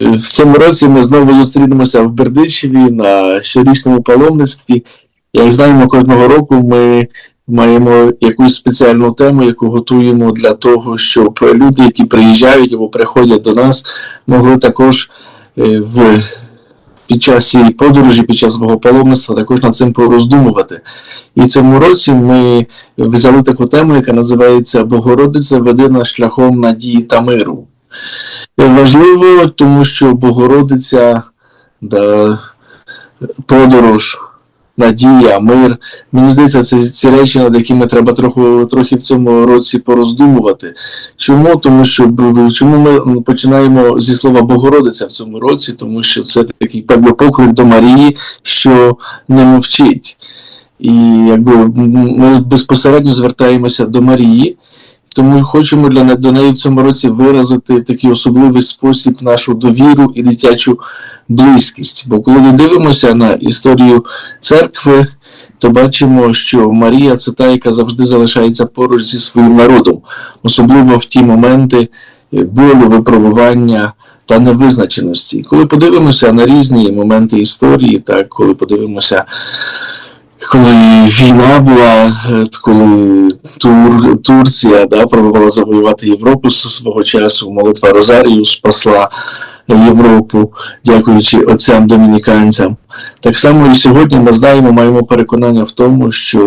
В цьому році ми знову зустрінемося в Бердичеві на щорічному паломництві. Як знаємо, кожного року ми маємо якусь спеціальну тему, яку готуємо для того, щоб люди, які приїжджають або приходять до нас, могли також е, в під час цієї подорожі, під час свого паломництва також над цим пороздумувати. І в цьому році ми взяли таку тему, яка називається Богородиця веде нас шляхом надії та миру. Важливо, тому що Богородиця, да, подорож, надія, мир. Мені здається, це ці речі, над якими треба трохи, трохи в цьому році пороздумувати. Чому? Тому що чому ми починаємо зі слова Богородиця в цьому році, тому що це такий якби, поклик до Марії, що не мовчить. І якби ми безпосередньо звертаємося до Марії, тому хочемо для до неї в цьому році виразити в такий особливий спосіб нашу довіру і дитячу близькість. Бо коли ми дивимося на історію церкви, то бачимо, що Марія це та, яка завжди залишається поруч зі своїм народом, особливо в ті моменти е, болю, випробування та невизначеності. Коли подивимося на різні моменти історії, так коли подивимося коли війна була, е, коли Тур, Турція да, пробувала завоювати Європу свого часу, молитва Розарію спасла Європу, дякуючи отцям домініканцям. Так само і сьогодні ми знаємо, маємо переконання в тому, що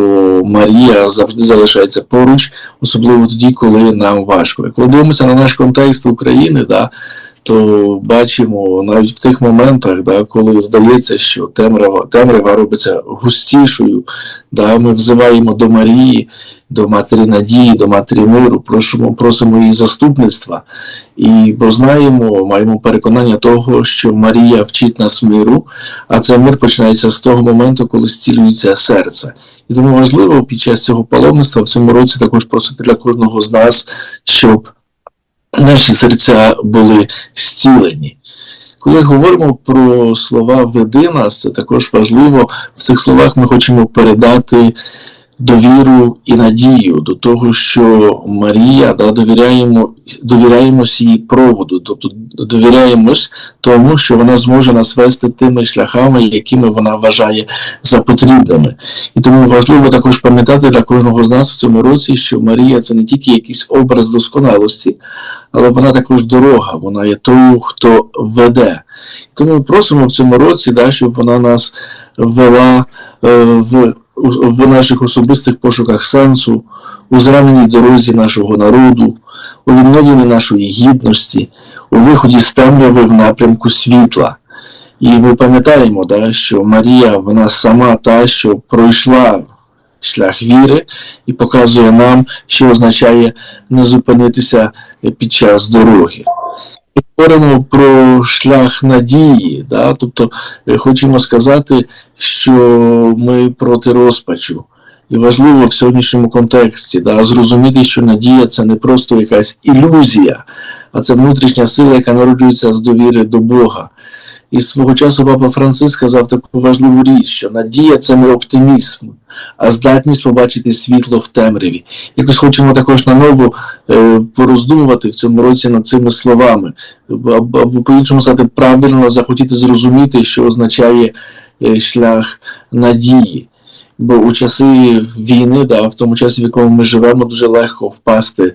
Марія завжди залишається поруч, особливо тоді, коли нам важко. Коли дивимося на наш контекст України, да, то бачимо навіть в тих моментах, да, коли здається, що темрява, темрява робиться густішою, да, ми взиваємо до Марії, до Матері Надії, до Матері Миру, просимо, просимо її заступництва. І бо знаємо, маємо переконання того, що Марія вчить нас миру, а цей мир починається з того моменту, коли зцілюється серце. І тому важливо під час цього паломництва в цьому році також просити для кожного з нас, щоб наші серця були зцілені. Коли говоримо про слова веди нас, це також важливо. В цих словах ми хочемо передати довіру і надію до того, що Марія да, довіряємо, довіряємось її проводу, тобто довіряємось тому, що вона зможе нас вести тими шляхами, якими вона вважає за потрібними. І тому важливо також пам'ятати для кожного з нас в цьому році, що Марія це не тільки якийсь образ досконалості, але вона також дорога, вона є тою, хто веде. Тому ми просимо в цьому році, да, щоб вона нас вела е, в, в наших особистих пошуках сенсу, у зраненій дорозі нашого народу, у відновленні нашої гідності, у виході з темряви в напрямку світла. І ми пам'ятаємо, да, що Марія, вона сама та, що пройшла шлях віри і показує нам, що означає не зупинитися під час дороги. Говоримо про шлях надії, да? тобто е, хочемо сказати, що ми проти розпачу. І важливо в сьогоднішньому контексті да, зрозуміти, що надія це не просто якась ілюзія, а це внутрішня сила, яка народжується з довіри до Бога. І свого часу папа Франциск сказав таку важливу річ, що надія це не оптимізм, а здатність побачити світло в темряві. Якось хочемо також наново е, пороздумувати в цьому році над цими словами, або, по-іншому сказати, правильно захотіти зрозуміти, що означає е, шлях надії. Бо у часи війни, да, в тому часі, в якому ми живемо, дуже легко впасти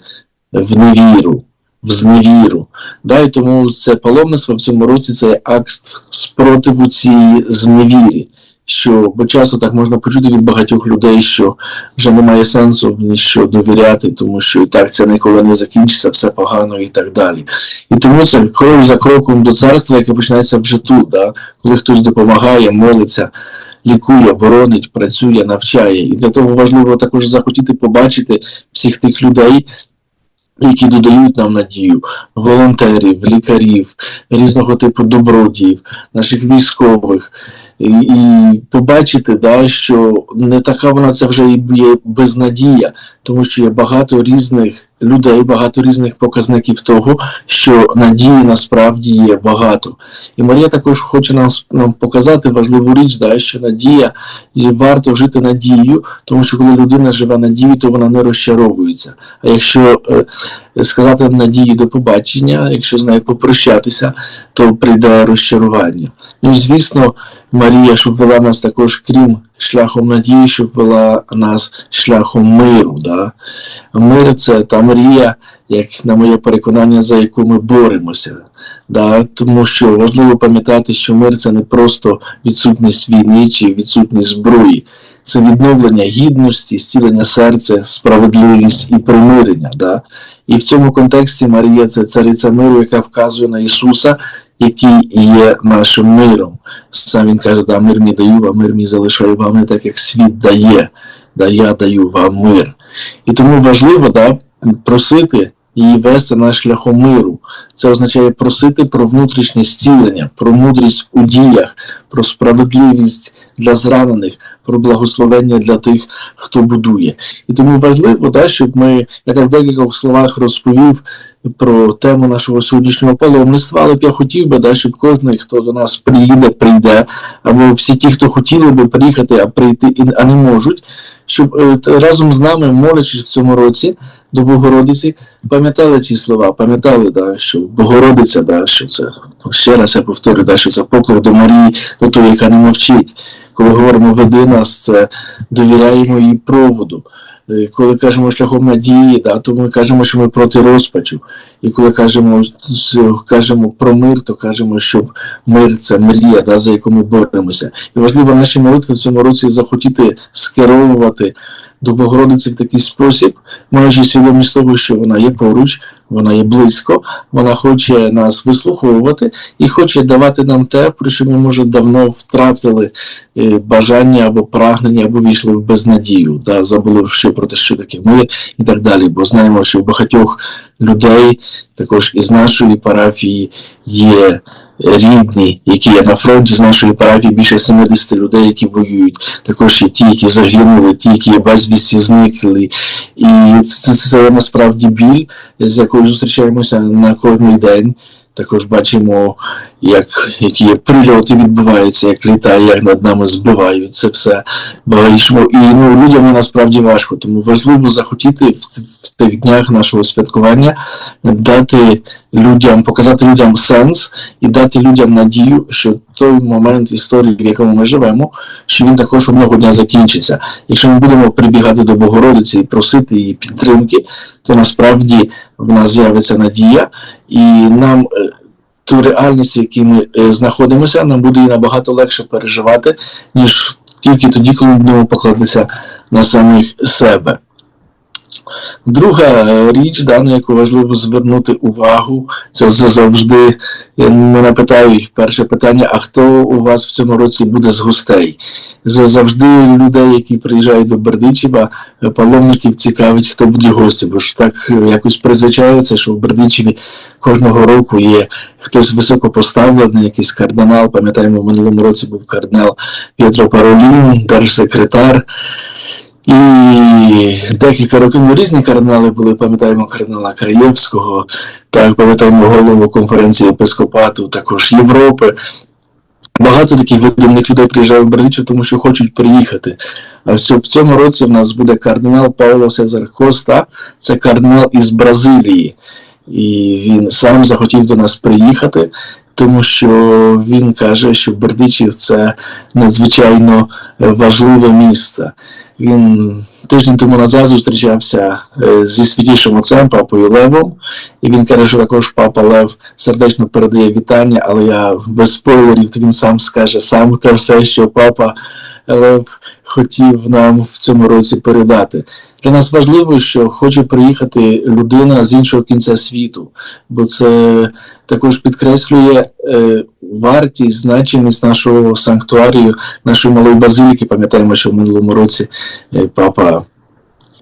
в невіру, в зневіру. Да, і тому це паломництво в цьому році це акт спротиву цій зневірі. Що бо часто так можна почути від багатьох людей, що вже немає сенсу в ніщо довіряти, тому що і так це ніколи не закінчиться, все погано і так далі. І тому це крок за кроком до царства, яке починається вже тут, да? коли хтось допомагає, молиться, лікує, боронить, працює, навчає. І для того важливо також захотіти побачити всіх тих людей, які додають нам надію, волонтерів, лікарів, різного типу добродіїв, наших військових, і, побачити, да, що не така вона це вже і є безнадія, тому що є багато різних людей, багато різних показників того, що надії насправді є багато. І Марія також хоче нам, нам показати важливу річ, да, що надія і варто жити надією, тому що коли людина живе надією, то вона не розчаровується. А якщо е, сказати надії до побачення, якщо з нею попрощатися, то прийде розчарування. Ну звісно, Марія, щоб вела нас також, крім шляхом надії, щоб вела нас шляхом миру. Да? Мир це та Марія, як на моє переконання, за яку ми боремося. Да? Тому що важливо пам'ятати, що мир це не просто відсутність війни чи відсутність зброї. Це відновлення гідності, зцілення серця, справедливість і примирення. Да? І в цьому контексті Марія це цариця миру, яка вказує на Ісуса, який є нашим миром. Сам він каже, да, мир мій даю, вам, мир мій залишаю вам не так, як світ дає, да я даю вам мир. І тому важливо да, просити її вести на шляхом миру. Це означає просити про внутрішнє зцілення, про мудрість у діях, про справедливість для зранених, про благословення для тих, хто будує. І тому важливо, да, щоб ми, як я в декількох словах розповів про тему нашого сьогоднішнього паломництва, але б я хотів би, да, щоб кожен, хто до нас приїде, прийде, або всі ті, хто хотіли би приїхати, а прийти, і- а не можуть, щоб е, разом з нами, молячись в цьому році до Богородиці, пам'ятали ці слова, пам'ятали, да, що Богородиця, да, що це ще раз я повторю, да, що це поклик до Марії, до того, яка не мовчить. Коли говоримо веди нас, це довіряємо їй проводу. Е, Коли кажемо шляхом надії, да, то ми кажемо, що ми проти розпачу. І коли кажемо, кажемо про мир, то кажемо, що мир це мрія, да, за яку ми боремося. І важливо наші молитви в цьому році захотіти скеровувати до Богородиці в такий спосіб, маючи свідомість того, що вона є поруч, вона є близько, вона хоче нас вислуховувати і хоче давати нам те, про що ми, може, давно втратили е, бажання або прагнення, або війшли в безнадію, да, забули що про те, що таке мир і так далі. Бо знаємо, що в багатьох людей, також із нашої парафії, є рідні, які є на фронті з нашої парафії, більше 70 людей, які воюють. Також є ті, які загинули, ті, які є безвісті зникли. І це, це, це насправді біль, з якою зустрічаємося на кожний день. Також бачимо, як, які прильоти відбуваються, як літає, як над нами збивають це все. Бачимо. І ну, людям насправді важко, тому важливо захотіти в, в тих днях нашого святкування дати людям, показати людям сенс і дати людям надію, що той момент історії, в якому ми живемо, що він також одного дня закінчиться. Якщо ми будемо прибігати до Богородиці і просити її підтримки, то насправді в нас з'явиться надія, і нам е, ту реальність, в якій ми е, знаходимося, нам буде її набагато легше переживати, ніж тільки тоді, коли ми будемо покладатися на самих себе. Друга е, річ, да, на яку важливо звернути увагу, це за- завжди мене питають перше питання: а хто у вас в цьому році буде з гостей? За- Завжди людей, які приїжджають до Бердичева, е, паломників цікавить, хто буде гості, бо ж так е, якось призвичається, що в Бердичеві кожного року є хтось високо поставлений, якийсь кардинал. Пам'ятаємо, в минулому році був кардинал П'єтро Паролін, держсекретар. І декілька років різні кардинали були, пам'ятаємо кардинала Краєвського, так пам'ятаємо голову конференції єпископату, також Європи. Багато таких видимних людей приїжджає в Бердичів, тому що хочуть приїхати. А в цьому- році в нас буде кардинал Пауло Сезар Коста, це кардинал із Бразилії. І він сам захотів до нас приїхати, тому що він каже, що Бердичів це надзвичайно важливе місце. Він тиждень тому назад зустрічався е, зі святішим отцем папою Левом, і він каже, що також папа Лев сердечно передає вітання, але я без спойлерів, він сам скаже сам те все, що папа Лев хотів нам в цьому році передати. Для нас важливо, що хоче приїхати людина з іншого кінця світу, бо це також підкреслює е, вартість, значимість нашого санктуарію, нашої малої базиліки. Пам'ятаємо, що в минулому році е, папа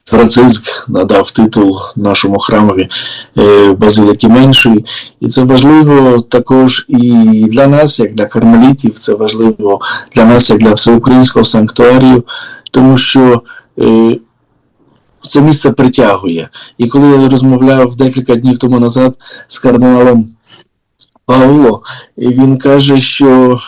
Франциск надав титул нашому храмові е, Базилики Меншої. І це важливо також і для нас, як для кармелітів, це важливо для нас, як для всеукраїнського санктуарію, тому що е, це місце притягує. І коли я розмовляв декілька днів тому назад з кардиналом Пауло, він каже, що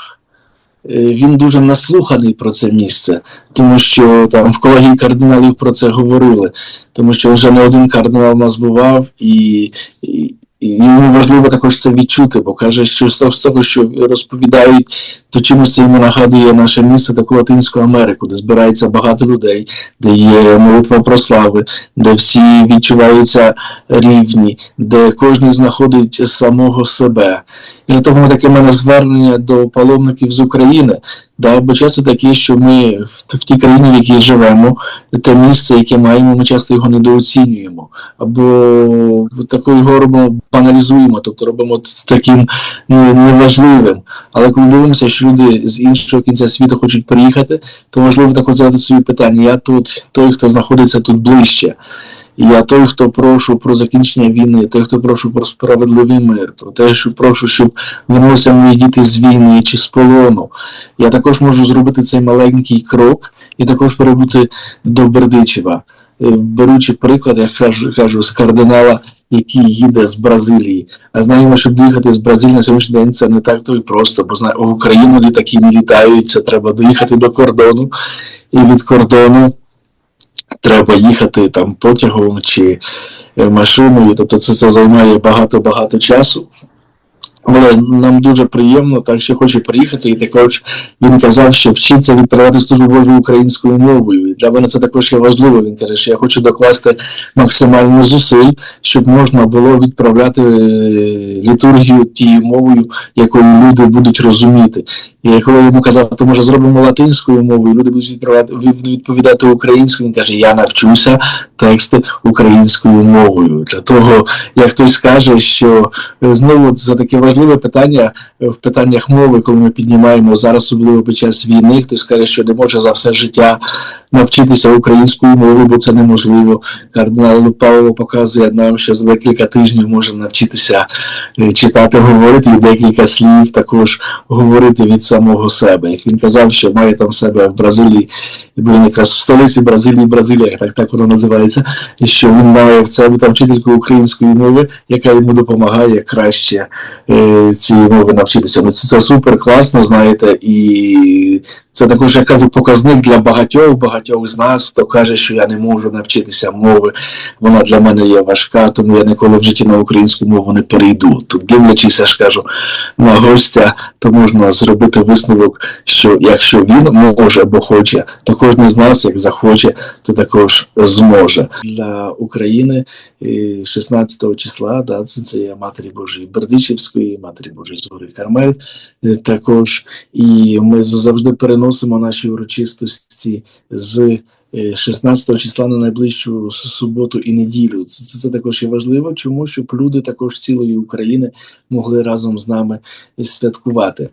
він дуже наслуханий про це місце, тому що там в колегії кардиналів про це говорили, тому що вже не один кардинал нас бував, і, і, і йому важливо також це відчути, бо каже, що з того, що розповідають, то чимось це йому нагадує наше місце таку Латинську Америку, де збирається багато людей, де є молитва про слави, де всі відчуваються рівні, де кожен знаходить самого себе. І для того таке мене звернення до паломників з України, да, бо часто таке, що ми в, в тій країні, в якій живемо, те місце, яке маємо, ми часто його недооцінюємо, або такою його робимо, баналізуємо, тобто робимо таким неважливим. Але коли дивимося, що люди з іншого кінця світу хочуть приїхати, то важливо також задати собі питання. Я тут той, хто знаходиться тут ближче. Я той, хто прошу про закінчення війни, той, хто прошу про справедливий мир, про те, що прошу, щоб вернулися мої діти з війни чи з полону. Я також можу зробити цей маленький крок і також перебути до Бердичева. Е, Беручи приклад, я кажу, кажу з кардинала, який їде з Бразилії. А знаємо, щоб доїхати з Бразилії на сьогоднішній день це не так то і просто, бо зна- в Україну літаки не літають, це треба доїхати до кордону, і від кордону треба їхати там потягом чи е, машиною, тобто це, це займає багато-багато часу. Але нам дуже приємно, так що хочу приїхати, і також він казав, що вчиться відправляти службу Божу українською мовою. І для мене це також є важливо. Він каже, що я хочу докласти максимально зусиль, щоб можна було відправляти е, літургію тією мовою, якою люди будуть розуміти. І коли йому казав, то може зробимо латинською мовою, люди будуть відправляти від- відповідати українською. Він каже, я навчуся тексти українською мовою. Для того, як хтось каже, що е, знову за таке важливе питання е, в питаннях мови, коли ми піднімаємо зараз, особливо під час війни, хтось каже, що не може за все життя навчитися українською мовою, бо це неможливо. Кардинал Павло показує нам, що за декілька тижнів може навчитися е, читати, говорити, і декілька слів також говорити від самого себе. Як він казав, що має там себе в Бразилії, і він якраз в столиці Бразилії, Бразилія, так, так воно називається, і що він має в себе там вчительку української мови, яка йому допомагає краще е, цієї мови навчитися. Ну, це супер класно, знаєте, і це також, я показник для багатьох, багатьох з нас, хто каже, що я не можу навчитися мови, вона для мене є важка, тому я ніколи в житті на українську мову не перейду. Тут дивлячись, я ж кажу, на гостя, то можна зробити висновок, що якщо він може або хоче, то кожен з нас, як захоче, то також зможе. Для України е, 16 числа, да, це, є Матері Божої Бердичівської, Матері Божої з Кармель е, також. І ми завжди переносимо наші урочистості з е, 16 числа на найближчу суботу і неділю. Це, це, також є важливо, чому щоб люди також цілої України могли разом з нами святкувати.